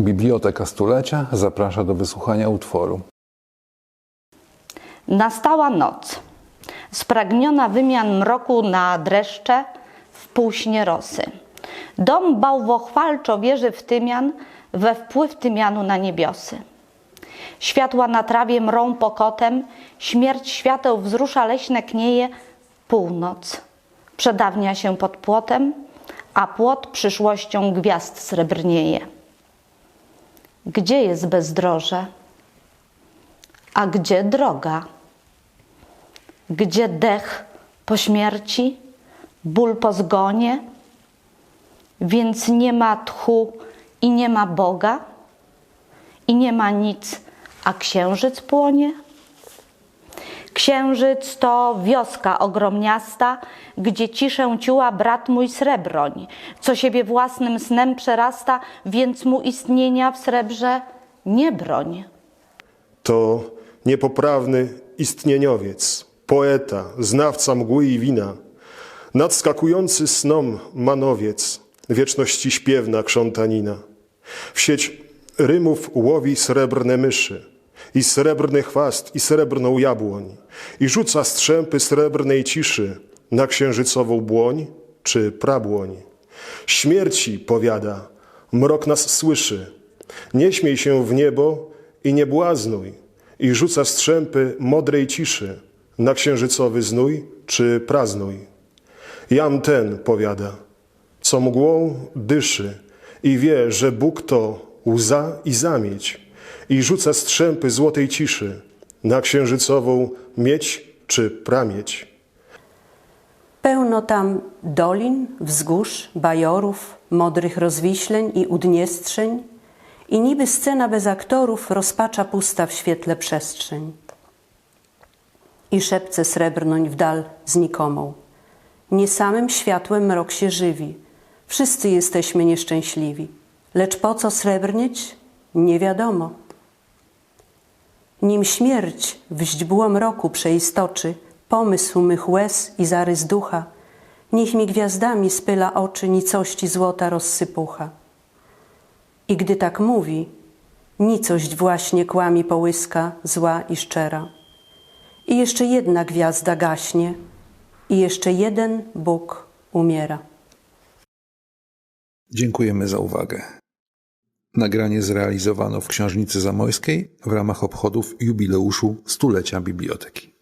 Biblioteka Stulecia zaprasza do wysłuchania utworu. Nastała noc, spragniona wymian mroku na dreszcze, w półśnie rosy. Dom bałwochwalczo wierzy w Tymian, we wpływ Tymianu na niebiosy. Światła na trawie mrą pokotem, śmierć świateł wzrusza leśne knieje, północ przedawnia się pod płotem, a płot przyszłością gwiazd srebrnieje. Gdzie jest bezdroże? A gdzie droga? Gdzie dech po śmierci, ból po zgonie? Więc nie ma tchu i nie ma Boga, i nie ma nic, a księżyc płonie? Księżyc to wioska ogromniasta, gdzie ciszę ciuła brat mój srebroń, co siebie własnym snem przerasta, więc mu istnienia w srebrze nie broń. To niepoprawny istnieniowiec, poeta, znawca mgły i wina, nadskakujący snom manowiec, wieczności śpiewna krzątanina. W sieć rymów łowi srebrne myszy, i srebrny chwast, i srebrną jabłoń, i rzuca strzępy srebrnej ciszy na księżycową błoń czy prabłoń. Śmierci, powiada, mrok nas słyszy, nie śmiej się w niebo i nie błaznuj, i rzuca strzępy modrej ciszy na księżycowy znój czy praznój. Jam ten, powiada, co mgłą dyszy i wie, że Bóg to łza i zamieć i rzuca strzępy złotej ciszy na księżycową miedź czy pramieć. Pełno tam dolin, wzgórz, bajorów, modrych rozwiśleń i udniestrzeń i niby scena bez aktorów rozpacza pusta w świetle przestrzeń. I szepce srebrnoń w dal znikomą. Nie samym światłem mrok się żywi. Wszyscy jesteśmy nieszczęśliwi. Lecz po co srebrnieć? Nie wiadomo. Nim śmierć w źdźbło mroku przeistoczy pomysł mych łez i zarys ducha, niech mi gwiazdami spyla oczy nicości złota rozsypucha. I gdy tak mówi, nicość właśnie kłami połyska zła i szczera. I jeszcze jedna gwiazda gaśnie, i jeszcze jeden Bóg umiera. Dziękujemy za uwagę. Nagranie zrealizowano w Książnicy Zamojskiej w ramach obchodów jubileuszu stulecia biblioteki.